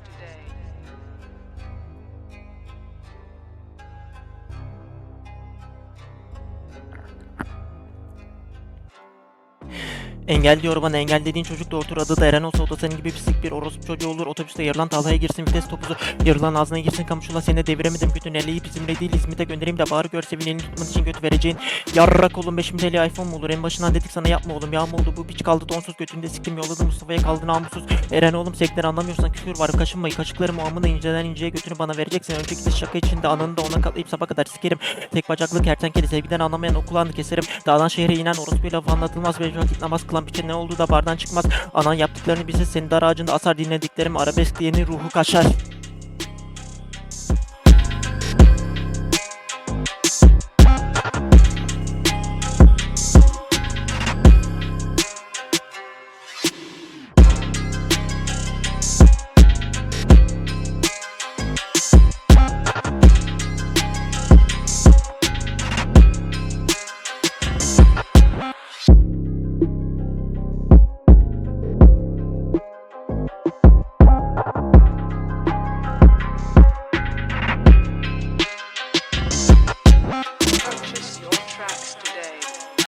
today. Engel diyor bana engel dediğin çocuk da otur adı da Eren olsa o da senin gibi pislik bir orospu çocuğu olur. Otobüste yarılan talhaya girsin vites topuzu. Yarılan ağzına girsin kamışula seni de deviremedim. Bütün eleği bizimle değil İzmit'e göndereyim de bari gör sevineni tutman için götü vereceğin. Yarrak oğlum 5 TL iPhone mu olur? En başından dedik sana yapma oğlum yağma oldu. Bu piç kaldı donsuz götünde siktim yolladı Mustafa'ya kaldı namussuz. Eren oğlum sekleri anlamıyorsan küfür var kaşınmayı kaşıklarım o amına inceden inceye götünü bana vereceksin. Önceki de şaka içinde ananı da ona katlayıp sabah kadar sikerim. Tek bacaklı kertenkele sevgiden anlamayan o keserim. Dağdan şehre inen orospu lafı anlatılmaz ve namaz kılan piçe ne oldu da bardan çıkmaz. Anan yaptıklarını bilse senin dar ağacında asar dinlediklerim arabesk diyenin ruhu kaşar